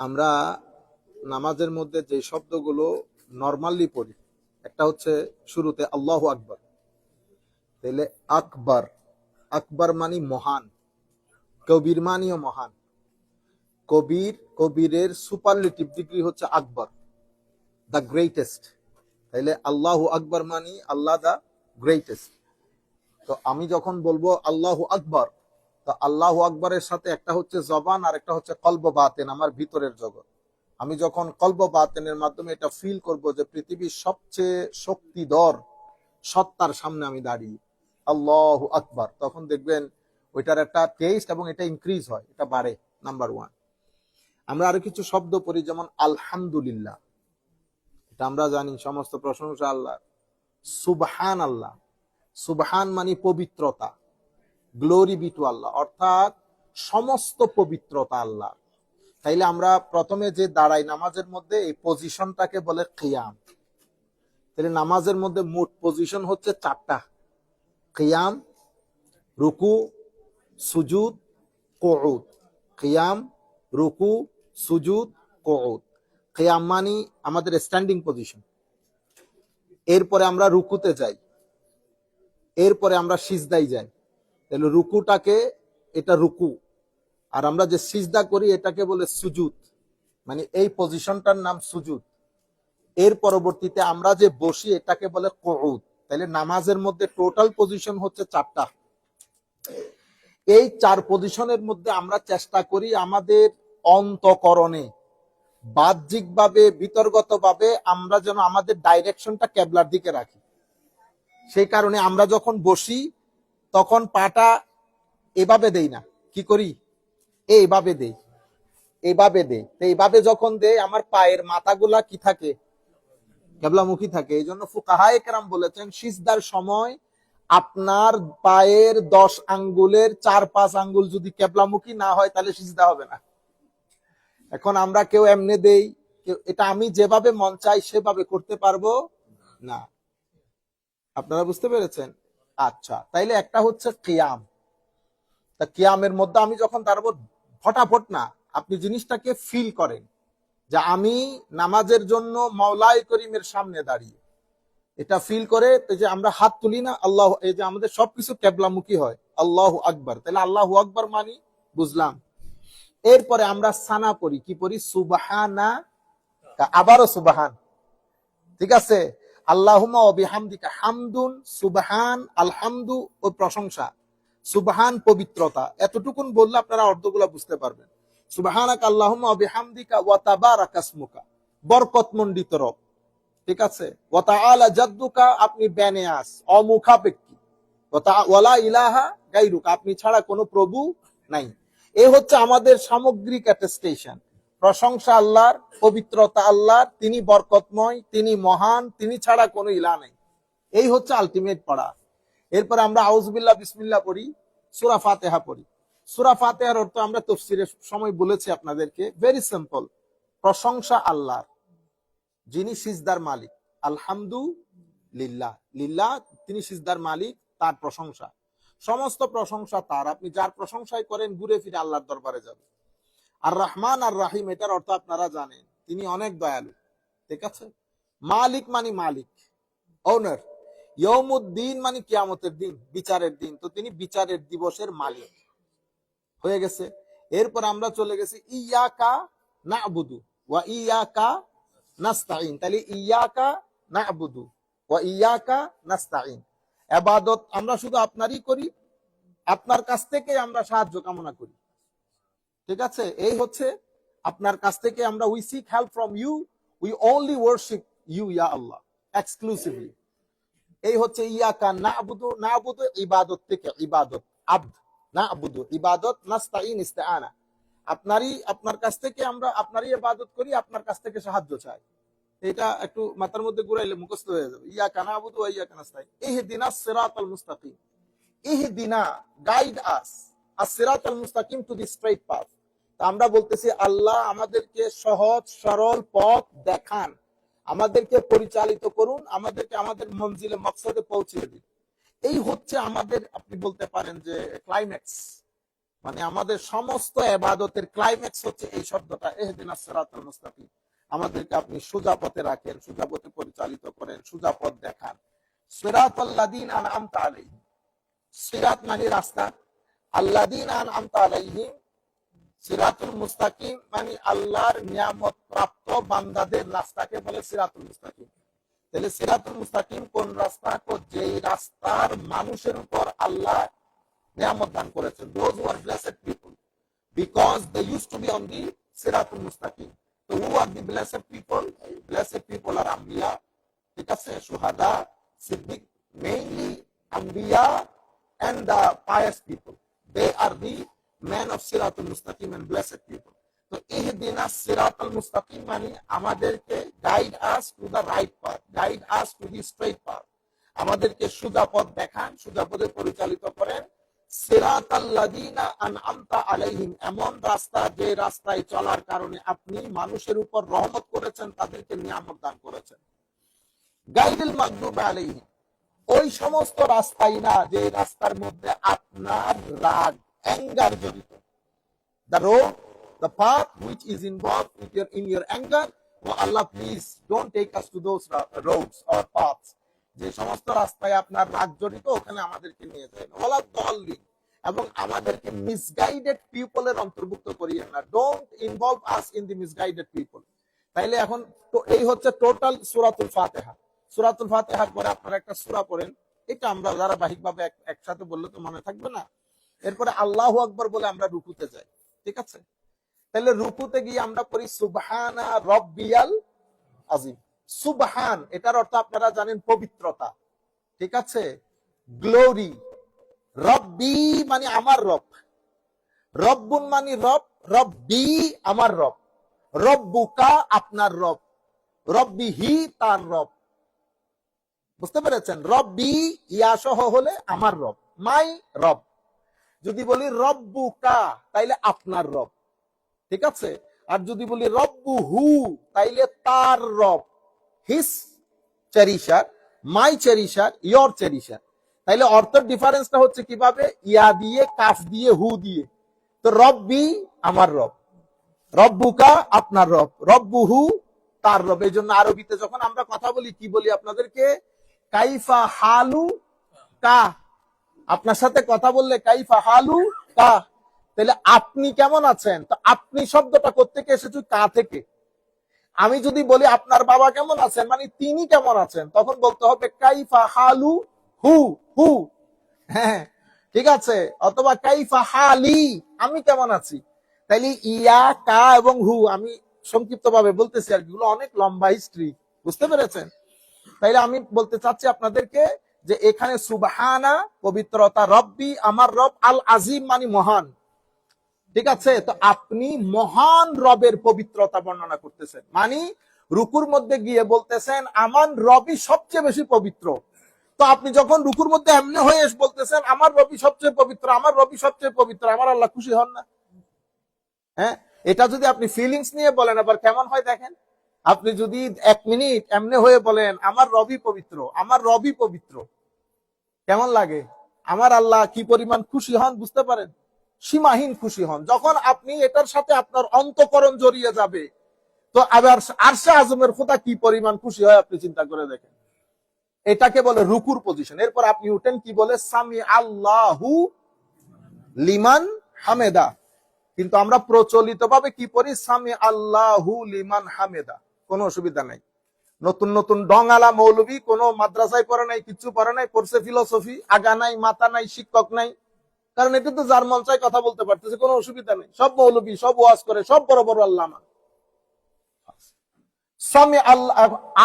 আমরা নামাজের মধ্যে যে শব্দগুলো নর্মালি পড়ি, একটা হচ্ছে শুরুতে আল্লাহ আকবর, তাহলে আকবর আকবর মানি মহান, কবির মানিও মহান, কবির, কবিরের সুপারলেটিভ ডিগ্রি হচ্ছে আকবর দ্য গ্রেটেস্ট তাইলে আল্লাহ আকবর মানি আল্লাহ দ্য গ্রেটেস্ট তো আমি যখন বলব আল্লাহ আকবর তো আল্লাহ আকবরের সাথে একটা হচ্ছে জবান আর একটা হচ্ছে কল্ব বাতেন, আমার ভিতরের জগৎ। আমি যখন কল্ব বাতেনের মাধ্যমে এটা ফিল করব যে পৃথিবীর সবচেয়ে শক্তিধর সত্তার সামনে আমি দাঁড়িয়ে, আল্লাহ আকবর, তখন দেখবেন ওইটার একটা টেস্ট এবং এটা ইনক্রিজ হয়, এটা বাড়ে নাম্বার ওয়ান আমরা আরও কিছু শব্দ পড়ি, যেমন আলহামদুলিল্লাহ। এটা আমরা জানি, সমস্ত প্রশংসা আল্লাহ সুবহান আল্লাহ সুবহান মানে পবিত্রতা। গ্লোরি বি টু আল্লাহ অর্থাৎ সমস্ত পবিত্রতা আল্লাহ। তাইলে আমরা প্রথমে যে দাঁড়াই নামাজের মধ্যে, এই পজিশনটাকে বলে কিয়াম তাহলে নামাজের মধ্যে মোট পজিশন হচ্ছে চারটা। কিয়াম রুকু, সুজুদ কৌদ কিয়াম রুকু, সুজুদ কৌদ কিয়াম মানি আমাদের স্ট্যান্ডিং পজিশন এরপরে আমরা রুকুতে যাই। এরপরে আমরা সিজদাই যাই। তাহলে রুকুটাকে, এটা রুকু। আর আমরা যে সিজদা করি, এটাকে বলে সুজুত মানে এই পজিশনটার নাম সুজুত এর পরবর্তীতে আমরা যে বসি, এটাকে বলে কৌদ তাহলে নামাজের মধ্যে টোটাল পজিশন হচ্ছে চারটা। এই চার পজিশনের মধ্যে আমরা চেষ্টা করি আমাদের অন্তকরণে, বাহ্যিকভাবে, বিতর্গতভাবে আমরা যেন আমাদের ডাইরেকশনটা কেবলার দিকে রাখি। সেই কারণে আমরা যখন বসি তখন পাটা এভাবে দেই না। কি করি? এইভাবে দেই। এইভাবে দেই। তো এইভাবে যখন দেই, আমার পায়ের মাথাগুলা কি থাকে? কেবলামুখী থাকে। এই জন্য ফুকাহায় কেরাম বলেছেন, সিজদার সময় আপনার পায়ের দশ আঙ্গুলের চার, পাঁচ আঙ্গুল যদি কেবলামুখী না হয়, তাহলে সিজদা হবে না। এখন আমরা কেউ এমনি দেই এটা আমি যেভাবে মন চাই, সেভাবে করতে পারব না। আপনারা বুঝতে পেরেছেন? আচ্ছা তাইলে একটা হচ্ছে কিয়াম। তা কিয়ামের মধ্যে আমি যখন দাঁড়াবো ফটাফট না, আপনি জিনিসটাকে ফিল করেন যে আমি নামাজের জন্য মাওলাই করিমের সামনে দাঁড়িয়ে। এটা ফিল করে যে আমরা হাত তুলি না, আল্লাহ, এই যে আমাদের সবকিছু কেবলামুখী হয়, আল্লাহ আকবর। তাহলে আল্লাহ আকবর মানি, বুঝলাম। এরপরে আমরা সানা পড়ি কি পড়ি সুবাহানা আবারও সুবাহান। ঠিক আছে? আল্লাহুমা অবিহামদিকা হামদুন, সুবহান, আলহামদু ও প্রশংসা। সুবহান পবিত্রতা। এতটুকুন বললে আপনারা অর্থগুলো বুঝতে পারবেন। সুবহানাক আল্লাহুমা অবিহামদিকা ওয়া তাবারাকা ইসমুকা। বরকতমণ্ডিত রব। ঠিক আছে? ওয়া তাআলা জাদ্দুকা, আপনি বেনেয়াস অমুখাপেক্ষী। ওয়ালা ইলাহা গায়রুকা আপনি ছাড়া কোনো প্রভু নাই। এ হচ্ছে আমাদের সামগ্রিক অ্যাটেস্টেশন প্রশংসা আল্লাহর, পবিত্রতা আল্লাহর, তিনি বরকতময়, তিনি মহান, তিনি ছাড়া কোনো ইলা নেই। এই হচ্ছে আলটিমেট পড়া। এরপর আমরা আউজবিল্লাহ বিসমিল্লাহ পড়ি, সুরা ফাতেহা পড়ি। সুরা ফাতেহার অর্থ আমরা তফসিরের সময় বলেছি আপনাদেরকে ভেরি সিম্পল প্রশংসা আল্লাহর। যিনি সিজদার মালিক আলহামদু লিল্লাহ লিল্লাহ তিনি সিজদার মালিক, তার প্রশংসা। সমস্ত প্রশংসা তার। আপনি যার প্রশংসাই করেন, ঘুরে ফিরে আল্লাহর দরবারে যাবে আর রহমান আর রাহিম, এটার অর্থ আপনারা জানেন। তিনি অনেক দয়ালু, ঠিক আছে? মালিক মানে মালিক ওনার ইয়মুদ্দিন মানে কিয়ামতের দিন, বিচারের দিন। তো তিনি বিচারের দিবসের মালিক। হয়ে গেছে। এরপর আমরা চলে গেছি, ইয়াকা না আবুদু ওয়া ইয়াকা নাস্তাইন তাহলে ইয়াকা না আবুদু ওয়া ইয়াকা নাস্তাইন আবাদত আমরা শুধু আপনারই করি, আপনার কাছ থেকে আমরা সাহায্য কামনা করি। ঠিক আছে? এই হচ্ছে আপনার কাছ থেকে আমরা we seek help from you we only worship you yeah Allah exclusively এই হচ্ছে ইয়াকা না আবুদু না আবুদু ইবাদত থেকে ইবাদত, আব্দ না আবুদু ইবাদত নাস্তাইন ইস্তেআনা। আপনারই, আপনার কাছ থেকে আমরা আপনারই ইবাদত করি, আপনার কাছ থেকে সাহায্য চাই। এটা একটু মাথার মধ্যে ঘুরাইলে মুখস্থ হয়ে যাবে। ইয়া কানা আবুদু ইয়া কানাস্তাইন ইহদিনা সিরাতাল মুস্তাকিম। ইহদিনা গাইড আস as-siratal মুস্তাকিম টু দি স্ট্রেইট পাথ আমরা বলতেছি, আল্লাহ আমাদেরকে সহজ, সরল পথ দেখান। আমাদেরকে পরিচালিত করুন, আমাদেরকে আমাদের মঞ্জিলে, মকসদে পৌঁছে দিন। এই হচ্ছে আমাদের, আপনি বলতে পারেন যে ক্লাইম্যাক্স মানে আমাদের সমস্ত এবাদতের ক্লাইম্যাক্স হচ্ছে এই শব্দটা, এহদিন সিরাতাল মুস্তাকিম। আমাদেরকে আপনি সোজা পথে রাখেন, সোজা পথে পরিচালিত করেন, সোজা পথ দেখান। সিরাতাল্লাযীনা আনআমতা আলাইহিম। সিরাত মানে রাস্তা। আল্লাযীনা আনআমতা আলাইহিম সিরাতুল মুস্তাকিম মানে আল্লাহর নিয়ামত প্রাপ্ত বান্দাদের রাস্তাকে বলে সিরাতুল মুস্তাকিম। তাহলে সিরাতুল মুস্তাকিম কোন রাস্তা? কো- যেই রাস্তার মানুষের উপর আল্লাহ নিয়ামত দান করেছেন। Those were blessed people because they use to be on the সিরাতুল মুস্তাকিম। তো who are the blessed people blessed people are আম্বিয়া। ঠিক আছে? সুহাদা, সিদ্দিক মেইনলি আম্বিয়া and the pious people. They are the men of Siratul Mustaqim and blessed people. তো ইহদিনা সিরাতুল মুস্তাকিম মানে আমাদেরকে guide us to the right path guide us to the straight path আমাদেরকে সুজা পথ দেখান, সুজা পথে পরিচালিত করেন। সিরাতাল্লাযীনা আনআমতা আলাইহিম, এমন রাস্তা যে রাস্তায় চলার কারণে আপনি মানুষের উপর রহমত করেছেন, তাদেরকে নিয়ামত দান করেছেন। গাইডুল মাগদুব আলাইহিম, ওই সমস্ত রাস্তাই না যে রাস্তার মধ্যে আপনার রাগ অ্যাঙ্গার জড়িত the road the path which is involved with your, in your anger allah, please don't take us to those ra- roads or paths. যে সমস্ত রাস্তায় আপনার রাগ জড়িত, ওখানে আমাদেরকে নিয়ে যায় ওলা এবং আমাদেরকে মিসগাইডেড পিপলের অন্তর্ভুক্ত করিয়ে না। Don't involve us in the misguided people তাইলে এখন এই হচ্ছে টোটাল সুরাতুল ফাতেহা। সুরাতুল ফাতেহার পরে আপনারা একটা সূরা পড়েন। এটা আমরা ধারাবাহিক ভাবে একসাথে বললে তো মনে থাকবে না। এরপরে আল্লাহু আকবার বলে আমরা রুকুতে যাই। ঠিক আছে? তাহলে রুকুতে গিয়ে আমরা পড়ি সুবহানা রব্বিয়াল আজিম সুবহান, এটার অর্থ আপনারা জানেন পবিত্রতা। ঠিক আছে? গ্লোরি। রব্বি মানে আমার রব। রব্বুন মানে রব, রব্বি আমার রব। রব্বুকা আপনার রব। রব্বি হি তার রব। বুঝতে পেরেছেন? রব্বি ইয়া সহ হলে আমার রব। মাই রব। যদি বলি রব্বুকা, তাইলে আপনার রব। ঠিক আছে? আর যদি বলি রব্বু হু তাইলে তার রব। His cherisher, my cherisher, your cherisher. তাইলে অর্থের ডিফারেন্সটা হচ্ছে কীভাবে? ইয়া দিয়ে, কাফ দিয়ে, হু দিয়ে। তো রব্বি আমার রব। রব্বুকা আপনার রব। রব্বুহু তার রব। এই জন্য আরবিতে যখন আমরা কথা বলি, কি বলি আপনাদেরকে? কাইফা হালু কা আপনার সাথে কথা বললে কাইফা হালু কা। তাহলে আপনি কেমন আছেন? তো আপনি শব্দটা কোত্থেকে এসেছে কা থেকে। আমি যদি বলি আপনার বাবা কেমন আছেন মানে তিনি কেমন আছেন তখন বলতে হবে কাইফা হালু হু হু। হ্যাঁ ঠিক আছে? অথবা কাইফা হালি আমি কেমন আছি? তাইলে ইয়া কা এবং হু আমি সংক্ষিপ্ত ভাবে বলতেছি আর কি, অনেক লম্বা হিস্ট্রি বুঝতে পেরেছেন? তাইলে আমি বলতে চাচ্ছি আপনাদেরকে যে এখানে সুবহানা পবিত্রতা, রব্বি আমার রব আল আজিম মানে মহান। ঠিক আছে? তো আপনি মহান রবের পবিত্রতা বর্ণনা করতেছেন। মানে রুকুর মধ্যে গিয়ে বলতেছেন, আমার রবি সবচেয়ে বেশি পবিত্র। তো আপনি যখন রুকুর মধ্যে এমনি হয়ে বলতেছেন, আমার রবি সবচেয়ে পবিত্র, আমার রবি সবচেয়ে পবিত্র, আমার আল্লাহ খুশি হন না। হ্যাঁ? এটা যদি আপনি ফিলিংস নিয়ে বলেন, আবার কেমন হয় দেখেন? আপনি যদি এক মিনিট এমনি হয়ে বলেন, আমার রবি পবিত্র, আমার রবি পবিত্র। কেমন লাগে? আমার আল্লাহ কি পরিমাণ খুশি হন, বুঝতে পারেন? সীমাহীন খুশি হন। যখন আপনি এটার সাথে আপনার অন্তকরণ জড়িয়ে যাবে, তো আবার আরশা আজমের খোদা কি পরিমাণ খুশি হয় আপনি চিন্তা করে দেখেন। এটাকে বলে রুকুর পজিশন এরপর আপনি উঠেন, কি বলে? সামি আল্লাহু লিমান হামেদা। কিন্তু আমরা প্রচলিত ভাবে কি পড়ি? সামি আল্লাহু লিমান হামেদা। কোনো অসুবিধা নাই। নতুন নতুন ডঙ্গালা মৌলবী কোনো মাদ্রাসায় পড়ে নাই, কিছু পড়ে নাই, পড়ছে ফিলোসফি, আগা নাই মাথা নাই, শিক্ষক নাই। কারণ এটা তো যার মন চাই কথা বলতে পারতেছে, কোনো অসুবিধা নেই। সব মৌলবী, সব ওয়াজ করে, সব বড় বড় আল্লামা। সামি আল্লাহ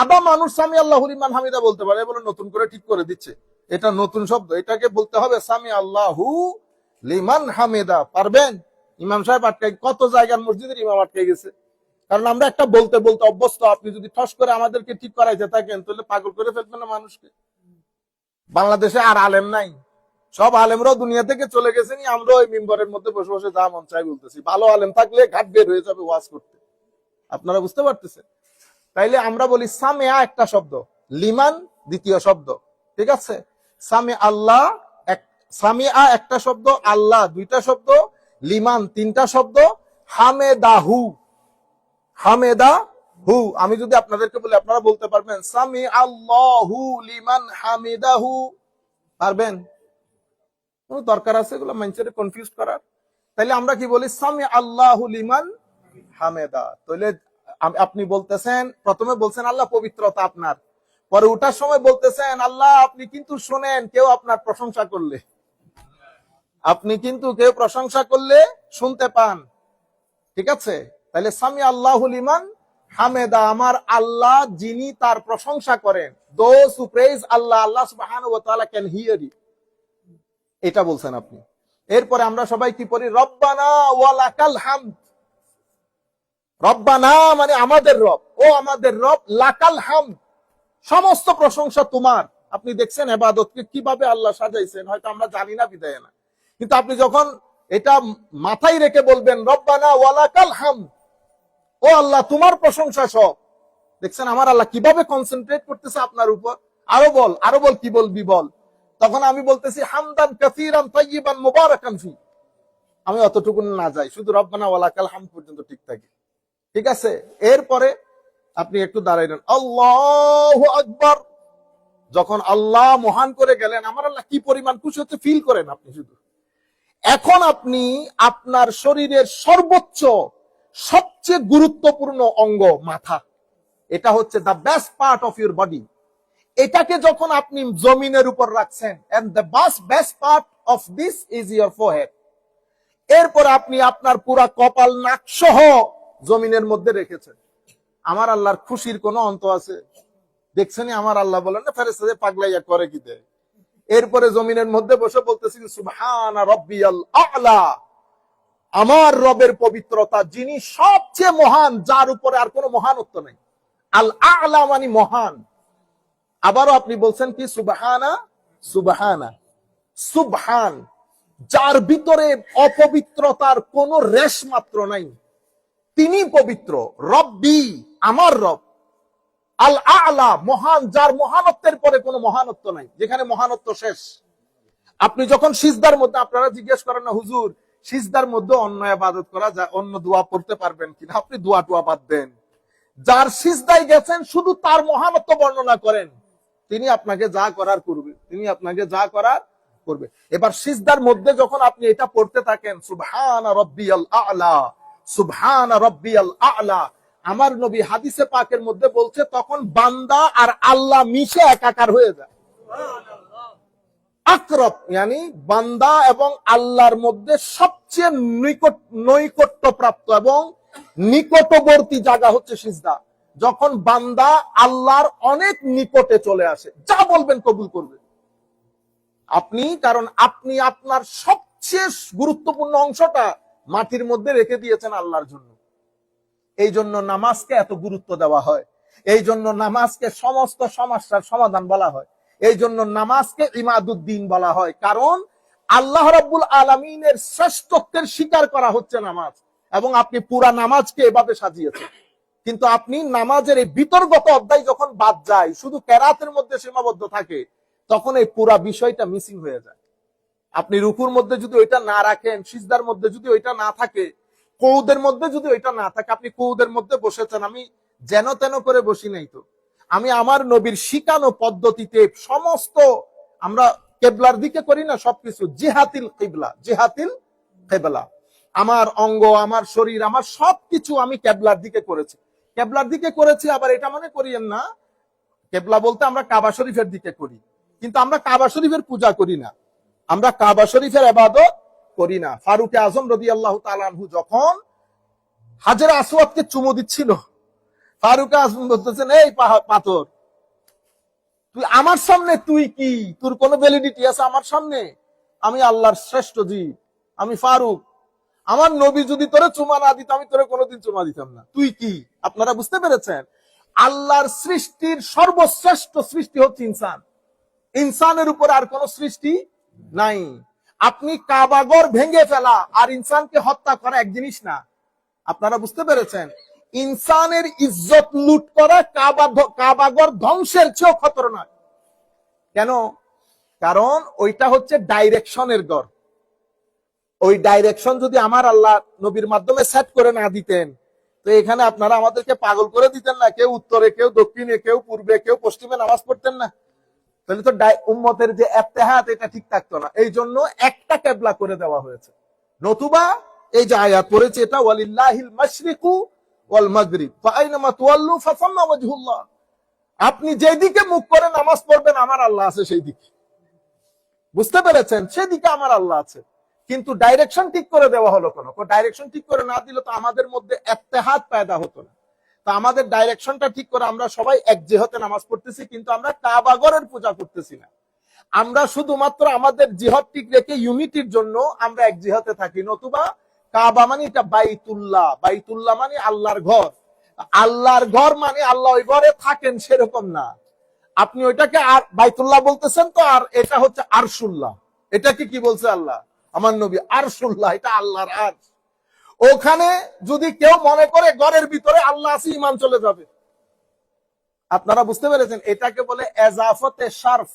আদা মানুষ সামি আল্লাহ লিমান হামিদা বলতে পারে, বলে নতুন করে ঠিক করে দিচ্ছে। এটা নতুন শব্দ, এটাকে বলতে হবে সামি আল্লাহু লিমান হামিদা। পারবেন? ইমাম সাহেব আটকাই কত জায়গার মসজিদের ইমাম আটকে গেছে। কারণ আমরা একটা বলতে বলতে অভ্যস্ত, আপনি যদি ঠস করে আমাদেরকে ঠিক করাইতে থাকেন, তাহলে পাগল করে ফেলবেন না মানুষকে। বাংলাদেশে আর আলেম নাই। সব আলেমরাও দুনিয়া থেকে চলে গেছেন আমরা ওই মেম্বারের মধ্যে বসে বসে যা মন চাই বলতেছি। ভালো আলেম থাকলে ঘাট বের হয়ে যাবে ওয়াজ করতে। আপনারা বুঝতে পারতেছেন? তাইলে আমরা বলি সামেয়া একটা শব্দ, লিমান দ্বিতীয় শব্দ, ঠিক আছে? সামে আল্লাহ এক সামিয়া একটা শব্দ, আল্লাহ দুইটা শব্দ, লিমান তিনটা শব্দ হামেদাহু হামেদা হু, আমি যদি আপনাদেরকে বলি, আপনারা বলতে পারবেন, সামি আল্লাহু লিমান হামিদাহু। পারবেন? কোনো দরকার আছে এগুলো? মানুষের কনফিউজ করার? তাইলে আমরা কি বলি? সামি আল্লাহু লিমান হামেদা। তাহলে আপনি বলতেছেন, প্রথমে বলছেন, আল্লাহ পবিত্রতা আপনার। পরে ওঠার সময় বলতেছেন, আল্লাহ, আপনি কিন্তু শোনেন, কেউ আপনার প্রশংসা করলে। আপনি কিন্তু কেউ প্রশংসা করলে শুনতে পান। ঠিক আছে? তাহলে সামি আল্লাহুল হামেদা আমার আল্লাহ যিনি তার প্রশংসা করেন। এটা বলছেন আপনি। এরপরে আমরা সবাই কি পড়ি? রব্বানা হামদ। মানে আমাদের রব। ও আমাদের রব, লাকাল হামদ। সমস্ত প্রশংসা তোমার। আপনি দেখছেন এবাদতকে কীভাবে আল্লাহ সাজাইছেন, হয়তো আমরা জানি না বিদায় না। কিন্তু আপনি যখন এটা মাথায় রেখে বলবেন, রব্বানা ওয়ালাকাল হাম ও আল্লাহ, তোমার প্রশংসা সব। দেখছেন আমার আল্লাহ কীভাবে কনসেন্ট্রেট করতেছে আপনার উপর? আরও বল আরও বল, কি বলবি বল? তখন আমি বলতেছি, হামদান কাসীরান তাইয়িবান মুবারাকান ফি। আমি অতটুকু না যাই, শুধু রব্বানা ওয়ালাকাল হাম পর্যন্ত ঠিক থাকে। ঠিক আছে? এরপরে আপনি একটু দাঁড়াইলেন আল্লাহু আকবার। যখন আল্লাহ মহান করে গেলেন, আমার আল্লাহ কি পরিমাণ খুশি হচ্ছে ফিল করেন আপনি শুধু। এখন আপনি আপনার শরীরের সর্বোচ্চ সবচেয়ে গুরুত্বপূর্ণ অঙ্গ মাথা। এটা হচ্ছে the best part of your body এটাকে যখন আপনি জমিনের উপর রাখছেন and the bus best part of this is your forehead এরপর আপনি আপনার পুরা কপাল নাক সহ জমিনের মধ্যে রেখেছেন। আমার আল্লাহর খুশির কোনো অন্ত আছে? দেখছেনই আমার আল্লাহ বলেন, না ফেরেস্তাদের পাগলাইয়া করে কি দেয়? এরপরে জমিনের মধ্যে বসে বলতেছি সুবহান রব্বিয়াল আলা। আমার রবের পবিত্রতা, যিনি সবচেয়ে মহান, যার উপরে আর কোনো মহানত্ব নেই। আল আলা মানে মহান। আবারও আপনি বলছেন কি, সুবাহানা? সুবহানা। সুবহান। যার ভিতরে অপবিত্রতার কোনো রেশ মাত্র নাই। তিনি পবিত্র। রব্বি, আমার রব। আল আলা, মহান, যার মহানত্বের পরে কোনো মহানত্ব নাই, যেখানে মহানত্ব শেষ। আপনি যখন সিজদার মধ্যে, আপনারা জিজ্ঞেস করেন না, হুজুর সিজদার মধ্যে অন্য আবাদত করা যায়, অন্য দোয়া পড়তে পারবেন কিনা? আপনি দোয়া টোয়া বাদ দেন। যার সিজদায় গেছেন, শুধু তার মহানত্ব বর্ণনা করেন। তিনি আপনাকে যা করার করবে, তিনি আপনাকে যা করার করবে। এবার সিজদার মধ্যে যখন আপনি এটা পড়তে থাকেন, সুবহান রব্বিয়াল আলা, সুবহান রব্বিয়াল আলা, আমার নবী হাদিসে পাকের মধ্যে বলছে, তখন বান্দা আর আল্লাহ মিশে একাকার হয়ে যায়। আকরব, ইয়ানি বান্দা এবং আল্লাহর মধ্যে সবচেয়ে নিকট নৈকট্য প্রাপ্ত এবং নিকটবর্তী জায়গা হচ্ছে সিজদা। যখন বান্দা আল্লাহর অনেক নিকটে চলে আসে, যা বলবেন কবুল করবে। আপনি, কারণ আপনি আপনার সবচেয়ে গুরুত্বপূর্ণ অংশটা মাটির মধ্যে রেখে দিয়েছেন আল্লাহর জন্য। এই জন্য নামাজকে এত গুরুত্ব দেওয়া হয়। এই জন্য নামাজকে সমস্ত সমস্যার সমাধান বলা হয়। এই জন্য নামাজকে ইমাদুদ্দিন বলা হয়। কারণ আল্লাহ রাব্বুল আলমিনের শ্রেষ্ঠত্বের স্বীকার করা হচ্ছে নামাজ এবং আপনি পুরা নামাজকে এভাবে সাজিয়েছেন। কিন্তু আপনি নামাজের এই বিতর্গত অধ্যায় যখন বাদ যায়, শুধু কেরাতের মধ্যে সীমাবদ্ধ থাকে, তখন এই পুরা বিষয়টা মিসিং হয়ে যায়। আপনি রুকুর মধ্যে যদি ওইটা না রাখেন, সিজদার মধ্যে যদি ওইটা না থাকে কৌদের মধ্যে যদি ওইটা না থাকে, আপনি কৌদের মধ্যে বসেছেন, আমি যেন তেন করে বসি নাই তো। আমি আমার নবীর শিকানো পদ্ধতিতে সমস্ত, আমরা কেবলার দিকে করি না, সবকিছু জেহাতিল কিবলা, জেহাতিল কেবলা। আমার অঙ্গ, আমার শরীর, আমার সবকিছু আমি কেবলার দিকে করেছি। কেবলার দিকে করেছি, আবার এটা মনে করিয়েন না, কেবলা বলতে আমরা কাবা শরীফের দিকে করি। কিন্তু আমরা কাবা শরীফের পূজা করি না। আমরা কাবা শরীফের আবাদত করি না। ফারুকে আজম রদি আল্লাহ তালানহু যখন হাজার আসওয়াদকে চুমু দিচ্ছিল ফারুক আজম বলতেছেন, এই পাথর, তুই আমার সামনে, তুই কি? তোর কোনো ভ্যালিডিটি আছে আমার সামনে? আমি আল্লাহর শ্রেষ্ঠ জীব, আমি ফারুক। আমার নবী যদি তোরে চুমা না দিত, আমি তোরে কোনোদিন চুমা দিতাম না। তুই কি? আপনারা বুঝতে পেরেছেন? আল্লাহর সৃষ্টির সর্বশ্রেষ্ঠ সৃষ্টি হচ্ছে ইনসান। ইনসানের উপর আর কোন সৃষ্টি নাই। আপনি কাবাগর ভেঙে ফেলা আর ইনসানকে হত্যা করা এক জিনিস না। আপনারা বুঝতে পেরেছেন? ইনসানের ইজ্জত লুট করা কাবা কাবাগর ধ্বংসের চেয়েও খতরনাক। কেন? কারণ ওইটা হচ্ছে ডাইরেকশনের গড়। ওই ডাইরেকশন যদি আমার আল্লাহ নবীর মাধ্যমে সেট করে না দিতেন, তো এখানে আপনারা আমাদেরকে পাগল করে দিতেন না। কেউ উত্তরে, কেউ দক্ষিণে, কেউ পূর্বে, কেউ পশ্চিমে নামাজ পড়তেন না। তাহলে তো উম্মতের যে এত্তেহাত, এটা ঠিক থাকতো না। এই জন্য একটা কেবলা করে দেওয়া হয়েছে। নতুবা এই যে আয়াত পড়েছে, এটা ওয়ালিল্লাহিল মাশরিকু ওয়াল মাগরিব। ফাআইনামা তুওয়াল্লু ফাসাম্মা ওয়াজহুল্লাহ। আপনি যেদিকে মুখ করে নামাজ পড়বেন, আমার আল্লাহ আছে সেই দিকে বুঝতে পেরেছেন? সেদিকে আমার আল্লাহ আছে। কিন্তু ডাইরেকশন ঠিক করে দেওয়া হলো কেন? ডাইরেকশন ঠিক করে না দিলে তো আমাদের মধ্যে এত্তেহাদ পায়দা হতো না। তো আমাদের ডাইরেকশনটা ঠিক করে আমরা সবাই এক জেহতে নামাজ পড়তেছি, কিন্তু আমরা কাবাগরের পূজা করতেছি না। আমরা শুধুমাত্র আমাদের জিহদ ঠিক রেখে ইউনিটির জন্য আমরা এক জিহতে থাকি, নতুবা কাবা মানে এটা বাইতুল্লাহ। বাইতুল্লাহ মানে আল্লাহর ঘর। আল্লাহর ঘর মানে আল্লাহ ওই ঘরে থাকেন সেরকম না। আপনি ওইটাকে আর বাইতুল্লাহ বলতেছেন তো, আর এটা হচ্ছে আরশুল্লাহ। এটাকে কি বলছে আল্লাহ? আমার নবী, আরশুল্লাহ, এটা আল্লাহর আর ওখানে যদি কেউ মনে করে ঘরের ভিতরে আল্লাহ আছে ইমান চলে যাবে। আপনারা বুঝতে পেরেছেন? এটাকে বলে এজাফতে শারফ।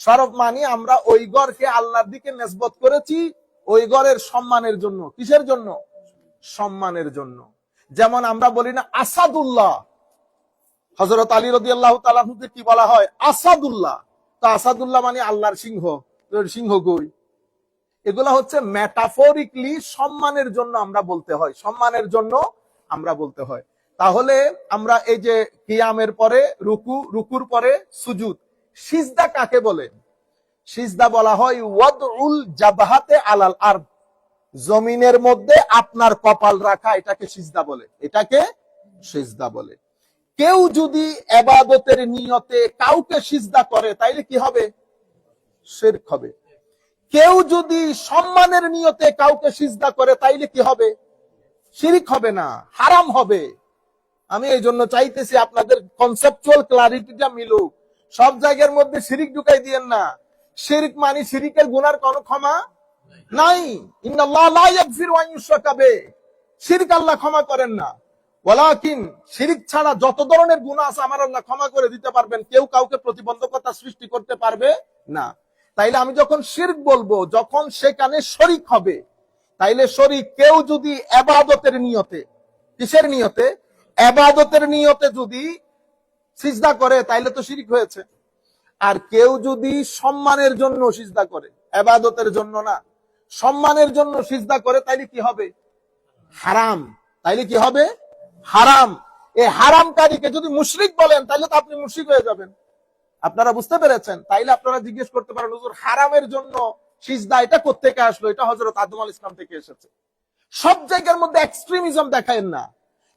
শারফ মানে আমরা ওই ঘরকে আল্লাহর দিকে নেসবত করেছি ওই ঘরের সম্মানের জন্য। কিসের জন্য? সম্মানের জন্য। যেমন আমরা বলি না আসাদুল্লাহ। হজরত আলী রদি আল্লাহ তালাহুকে কি বলা হয়? আসাদুল্লাহ। তো আসাদুল্লাহ মানে আল্লাহর সিংহ। সিংহ গই এগুলা হচ্ছে ম্যাটাফরিকলি সম্মানের জন্য আমরা বলতে হয়। সম্মানের জন্য আমরা বলতে হয়। তাহলে আমরা এই যে কিয়ামের পরে, রুকু, রুকুর পরে, সুজুদ, সিজদা কাকে বলে? সিজদা বলা হয়, ওয়াদউল জাবাহাতে আলাল আর জমিনের মধ্যে আপনার কপাল রাখা, এটাকে সিজদা বলে। এটাকে সিজদা বলে। কেউ যদি এবাদতের নিয়তে কাউকে সিজদা করে, তাইলে কি হবে? শিরক হবে। কেউ যদি সম্মানের নিয়তে কাউকে সিজদা করে, তাইলে কি হবে? শিরিক হবে না, হারাম হবে। আমি এই জন্য চাইতেছি আপনাদের কনসেপচুয়াল ক্লারিটিটা মিলুক। সব জায়গার মধ্যে শিরিক ঢুকাই দিয়েন না। শিরিক মানে শিরিকের গুনার কোনো ক্ষমা নাই। বে। আল্লাহ ক্ষমা করেন না। শিরিক ছাড়া যত ধরনের আছে আমার আল্লাহ ক্ষমা করে দিতে পারবেন। কেউ কাউকে প্রতিবন্ধকতা সৃষ্টি করতে পারবে না। তাইলে আমি যখন শিরক বলব, যখন সেখানে শরিক হবে, তাইলে শরিক কেউ যদি এবাদতের নিয়তে, কিসের নিয়তে? এবাদতের নিয়তে যদি সিজদা করে, তাইলে তো শিরিক হয়েছে। আর কেউ যদি সম্মানের জন্য সিজদা করে, এবাদতের জন্য না, সম্মানের জন্য সিজদা করে, তাইলে কি হবে? হারাম। তাইলে কি হবে? হারাম। এই হারামকারীকে যদি মুশরিক বলেন তাহলে তো আপনি মুশরিক হয়ে যাবেন। আপনারা বুঝতে পেরেছেন? তাইলে আপনারা জিজ্ঞেস করতে পারেন, হুজুর, হারামের জন্য সিজদা এটা কোত্থেকে আসলো? এটা হজরত আদম আল ইসলাম থেকে এসেছে। সব জায়গার মধ্যে এক্সট্রিমিজম দেখায়েন না।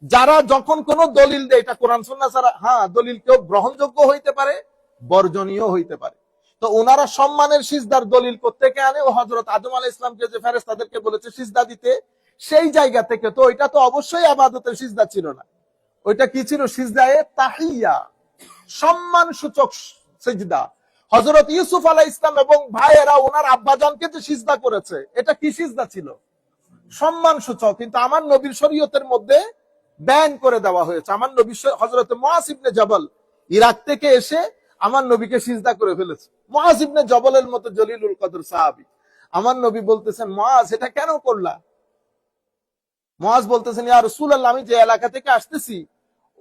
যারা যখন কোন দলিল দেয়, এটা কোরআন, সুন্নাহ ছাড়া হ্যাঁ দলিল কেউ গ্রহণযোগ্য হইতে পারে বর্জনীয় হইতে পারে। তো ওনারা সম্মানের সিজদার দলিল কোত্থেকে আনে ও হজরত আদম আলাহ ইসলামকে যে ফেরেস তাদেরকে বলেছে সিজদা দিতে, সেই জায়গা থেকে তো ওইটা তো অবশ্যই আবাদতের সিজদা ছিল না। ওইটা কি ছিল? সিজদায়ে তাহিয়া সম্মান সূচক সিজদা। হজরত ইউসুফ আলাহ ইসলাম এবং ভাইয়েরা ওনার আব্বাজানকে যে সিজদা করেছে, এটা কি সিজদা ছিল? সম্মান সূচক কিন্তু আমার নবীর শরীয়তের মধ্যে ব্যান করে দেওয়া হয়েছে। আমার নবী হজরত মহাসিবনে জবল ইরাক থেকে এসে আমার নবীকে সিজদা করে ফেলেছে। মহাসিবনে জবলের মতো জলিলুল কদর সাহাবি। আমার নবী বলতেছেন মহাজ এটা কেন করলা? মহাজ বলতেছেন, ইয়া রসুল আল্লাহ আমি যে এলাকা থেকে আসতেছি,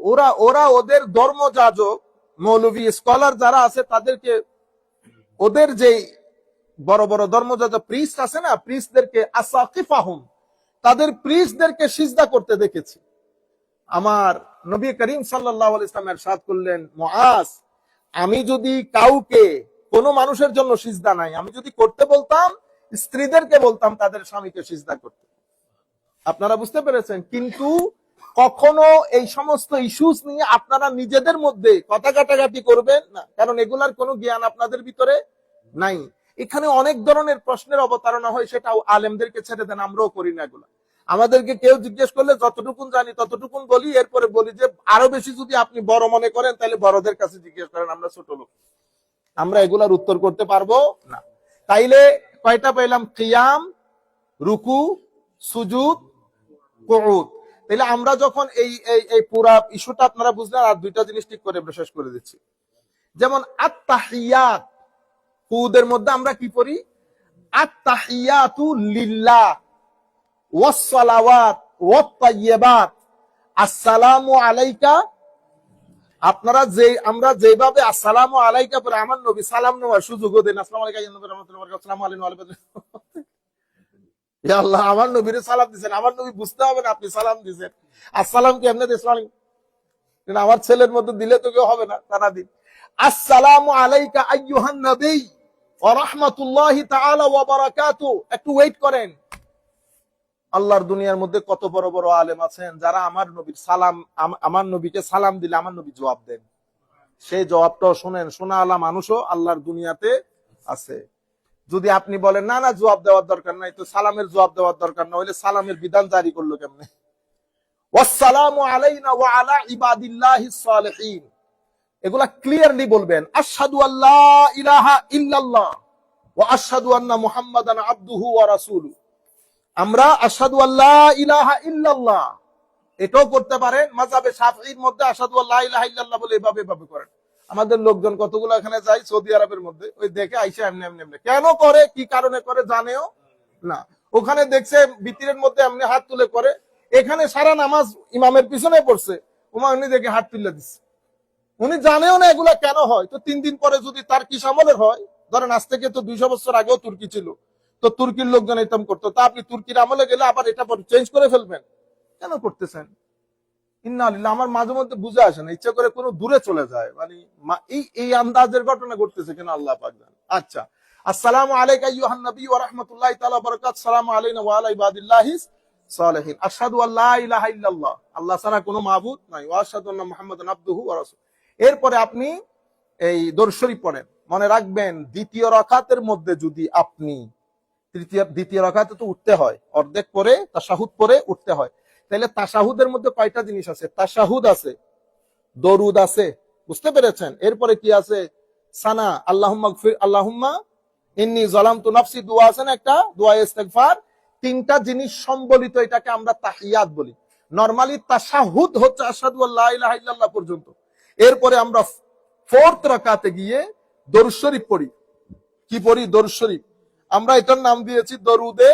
ওরা ওরা ওদের ধর্মযাজক, মৌলভী স্কলার যারা আছে, তাদেরকে, ওদের যে বড় বড় ধর্মযাজক প্রিস্ট আছে না প্রিস্টদেরকে আসাকিফাহুম, তাদের প্রিস্টদেরকে সিজদা করতে দেখেছি। আমার নবী করিম সাল্লাহ ইসলামের সাদ করলেন মহাজ আমি যদি কাউকে, কোনো মানুষের জন্য সিজদা নাই, আমি যদি করতে বলতাম, স্ত্রীদেরকে বলতাম, তাদের স্বামীকে সিজদা করতে। আপনারা বুঝতে পেরেছেন? কিন্তু কখনো এই সমস্ত ইস্যুস নিয়ে আপনারা নিজেদের মধ্যে কথা কাটাকাটি করবেন না। কারণ এগুলার কোনো জ্ঞান আপনাদের ভিতরে নাই। এখানে অনেক ধরনের প্রশ্নের অবতারণা হয়, সেটাও আলেমদেরকে ছেড়ে দেন, আমরাও করি না এগুলা। আমাদেরকে কেউ জিজ্ঞেস করলে যতটুকুন জানি ততটুকুন বলি, এরপরে বলি যে আরও বেশি যদি আপনি বড় মনে করেন, তাহলে বড়দের কাছে জিজ্ঞেস করেন, আমরা ছোট লোক। আমরা এগুলার উত্তর করতে পারব? না। তাইলে কয়টা পেলাম কিয়াম, রুকু, সুজুদ, কুউদ। তাহলে আমরা যখন এই এই এই পুরা ইস্যুটা আপনারা বুঝলেন, আর দুইটা জিনিস ঠিক করে শেষ করে দিচ্ছি। যেমন আত্মাহিয়াত কুদের মধ্যে আমরা কি পড়ি? আত্মাহিয়াতু লিল্লাহ। আসসালামু আলাইকা। আপনারা যে আমরা যেভাবে আসসালামু আলাইকা পরে আমার নবী সালাম নেওয়ার সুযোগও দেন। আমার সালাম আমার নবী বুঝতে হবে না আপনি সালাম আসসালাম কি এমনি আমার ছেলের মধ্যে দিলে তো কেউ হবে না, তারা দিন। আসসালামু আলাইকা আইয়ুহান নবী। ওয়া রাহমাতুল্লাহি তাআলা ওয়া বারাকাতু একটু ওয়েট করেন। আল্লাহর দুনিয়ার মধ্যে কত বড় বড় আলেম আছেন, যারা আমার নবীর সালাম আমার নবীকে সালাম দিলে আমার নবী জবাব দেন। সেই জবাবটাও শুনেন শোনা আলা মানুষও আল্লাহর দুনিয়াতে আছে। যদি আপনি বলেন, না না, জবাব দেওয়ার দরকার নাই। তো সালামের জবাব দেওয়ার দরকার না, হইলে সালামের বিধান জারি করল কেমনে? ওয়াসসালামু আলাইনা আমরা আসাদু আল্লাহ ইলাহা ইল্লাল্লাহ। এটাও করতে পারেন, মাযহাবে শাফিঈর মধ্যে আশহাদু আল্লাহ ইলাহা ইল্লাল্লাহ বলে এভাবে এভাবে করেন। আমাদের লোকজন কতগুলো এখানে যায় সৌদি আরবের মধ্যে, ওই দেখে আইসে এমনি এমনি এমনি। কেন করে, কি কারণে করে জানেও না। ওখানে দেখছে ভিতরের মধ্যে এমনি হাত তুলে করে। এখানে সারা নামাজ ইমামের পিছনে পড়ছে। উমা উনি দেখে হাত তুলে দিচ্ছে। উনি জানেও না এগুলা কেন হয়। তো তিন দিন পরে যদি তার কি সামলের হয়, ধরেন আজ থেকে তো দুইশো বছর আগেও তুর্কি ছিল। তো তুর্কির লোকজন এতম করতো। তা আপনি তুর্কির আমলে গেলে আবার এটা চেঞ্জ করে ফেলবেন। কেন করতেছেন? আমার মাঝে মধ্যে বুঝে আসে না, ইচ্ছা করে কোনো দূরে চলে যায়। মানে এই এই আন্দাজের ঘটনা ঘটতেছে কেন আল্লাহ আচ্ছা আসসালামু আলাইকা আইয়ুহান নবী ওয়া রাহমাতুল্লাহি তাআলা সালামু আলাইনা ওয়া আলা সালিহিন। আশহাদু আল্লা ইলাহা ইল্লাল্লাহ। আল্লাহ ছাড়া কোনো মাবুদ নাই। ওয়া আশহাদু আন্না মুহাম্মাদান আবদুহু ওয়া রাসূল। এরপরে আপনি এই দর্শরী পড়েন। মনে রাখবেন, দ্বিতীয় রাকাতের মধ্যে যদি আপনি তৃতীয়, দ্বিতীয় রাকাতে তো উঠতে হয়। অর্ধেক পরে তাশাহুদ পরে উঠতে হয়। তাহলে তাশাহুদের মধ্যে কয়টা জিনিস আছে? তাশাহুদ আছে, দরুদ আছে, বুঝতে পেরেছেন? এরপরে কি আছে? সানা গফির, আল্লাহুম্মা ইন্নি যালামতু নাফসি, দোয়া আছে না একটা? দোয়া ইস্তেগফার। তিনটা জিনিস সম্বলিত এটাকে আমরা তাহিয়াত বলি। নরমালি তাশাহুদ হচ্ছে আশহাদু আল্লা ইলাহা ইল্লাল্লাহ পর্যন্ত। এরপরে আমরা ফোর্থ রাকাতে গিয়ে দরুদ শরীফ পড়ি। কি পড়ি? দরুদ শরীফ। আমরা এটার নাম দিয়েছি দরুদে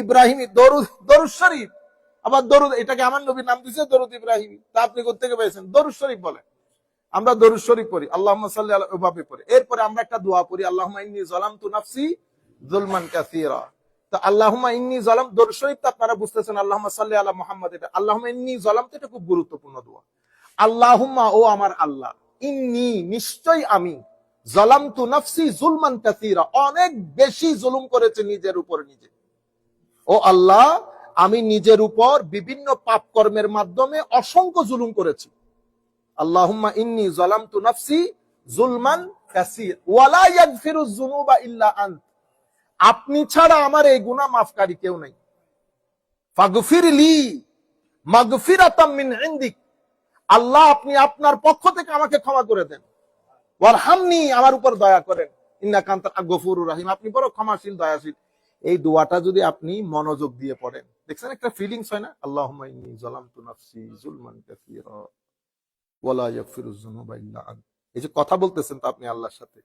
ইব্রাহিমী, দরুদ শরীফ। আবার দরুদ, এটাকে আমার নবীর নাম দিয়েছে দরুদ ইব্রাহিমী। তা আপনি কোথেকে পেয়েছেন? দরুদ শরীফ বলেন। আমরা দরুদ শরীফ পড়ি আল্লাহ ওভাবে পড়ি। এরপরে আমরা একটা দোয়া পড়ি, আল্লাহুম্মা ইন্নী যালামতু নাফসি যুলমান কাসীরা। তো আল্লাহুম্মা ইন্নী দরুদ শরীফ তো বুঝতেছেন, আল্লাহুম্মা সাল্লি আলা মুহাম্মদ এটা খুব গুরুত্বপূর্ণ দোয়া। ও আমার আল্লাহ, ইন্নী নিশ্চয় আমি। জালামতু নাফসি জুলমান কাসীরা, অনেক বেশি জুলুম করেছে নিজের উপর নিজে। ও আল্লাহ, আমি নিজের উপর বিভিন্ন পাপ কর্মের মাধ্যমে অসংখ্য জুলুম করেছি। আল্লাহুম্মা ইন্নী নাফসি জুলমান কাসীর। ওয়ালা ইয়াগফিরুজ যুনুবা ইল্লা আপনি ছাড়া আমার এই গুনাহ মাফকারী কেউ নাই। ফাগফিরলি মাগফিরাতাম মিন ইনদিক। আল্লাহ, আপনি আপনার পক্ষ থেকে আমাকে ক্ষমা করে দেন। ওয়ারহামনি আমার উপর দয়া করেন। ইন্না কান্তা গফুরুর রাহিম। আপনি বড় ক্ষমাশীল, দয়াশীল। এই দোয়াটা যদি আপনি মনোযোগ দিয়ে পড়েন, দেখছেন একটা ফিলিংস হয় না? আন্ত। এই যে কথা বলতেছেন তো আপনি আল্লাহর সাথে।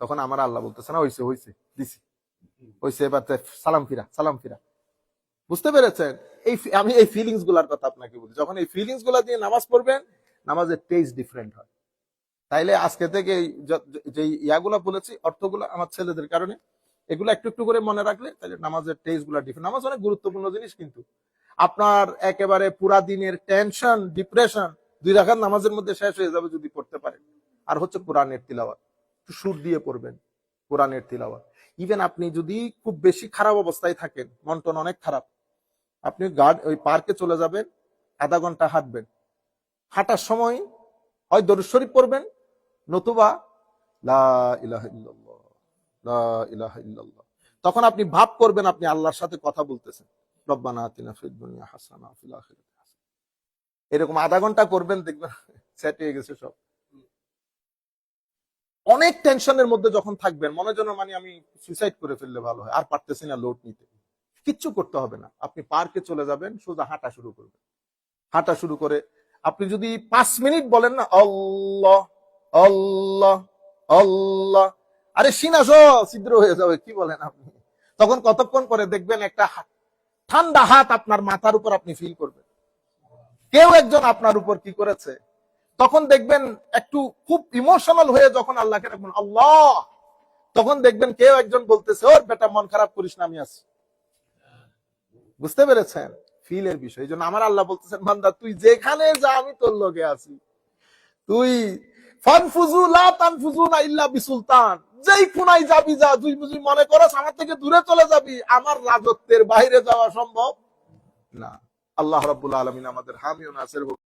তখন আমার আল্লাহ বলতেছে না হইছে হইছে, দিছি। হইছে, এবার সালাম ফিরা সালাম ফিরা। বুঝতে পেরেছেন? এই আমি এই ফিলিংসগুলার কথা আপনাকে বলি। যখন এই ফিলিংসগুলা দিয়ে নামাজ পড়বেন, নামাজের টেস্ট ডিফারেন্ট হয়। তাইলে আজকে থেকে য- ইয়াগুলা বলেছি, অর্থগুলো আমার ছেলেদের কারণে, এগুলো একটু একটু করে মনে রাখলে তাহলে নামাজের টেস্টগুলা ডিফারেন্ট নামাজ অনেক গুরুত্বপূর্ণ জিনিস কিন্তু। আপনার একেবারে পুরা দিনের টেনশন ডিপ্রেশন দুই রাখার নামাজের মধ্যে শেষ হয়ে যাবে যদি পড়তে পারেন। আর হচ্ছে কোরআনের তিলাওয়াত। একটু সুর দিয়ে পড়বেন কোরআনের তিলাওয়াত। ইভেন আপনি যদি খুব বেশি খারাপ অবস্থায় থাকেন মন অনেক খারাপ আপনি গার্ড ওই পার্কে চলে যাবেন, আধা ঘণ্টা হাঁটবেন। হাঁটার সময় হয় দরুদ শরীফ পড়বেন, নতুবা তখন আপনি ভাব করবেন আপনি আল্লাহর সাথে কথা বলতেছেন। এরকম আধা ঘণ্টা করবেন, দেখবেন সেট হয়ে গেছে সব। অনেক টেনশনের মধ্যে যখন থাকবেন, মনে যেন মানে আমি সুইসাইড করে ফেললে ভালো হয়, আর পারতেছি না লোড নিতে। কিচ্ছু করতে হবে না। আপনি পার্কে চলে যাবেন, সোজা হাঁটা শুরু করবেন। হাঁটা শুরু করে আপনি যদি পাঁচ মিনিট বলেন না, আল্লাহ আল্লাহ আল্লাহ, আরে সিনাসো ছিদ্র হয়ে যাবে, কি বলেন আপনি? তখন কতক্ষণ পরে দেখবেন একটা ঠান্ডা হাত আপনার মাথার উপর আপনি ফিল করবেন। কেউ একজন আপনার উপর কি করেছে? তখন দেখবেন একটু খুব ইমোশনাল হয়ে যখন আল্লাহকে রাখবেন, আল্লাহ, তখন দেখবেন কেউ একজন বলতেছে, ওর বেটা মন খারাপ করিস না, আমি আছি বুঝতে পেরেছেন? ফিলের বিষয়। এই জন্য আমার আল্লাহ বলতেছেন, বান্দা, তুই যেখানে যা, আমি তোর লগে আছি। তুই যাবি যা, তুই বুঝি মনে আমার থেকে দূরে চলে যাবি, আমার রাজত্বের বাইরে যাওয়া সম্ভব না। আল্লাহ রাব্বুল আলামিন আমাদের হামিও নাসের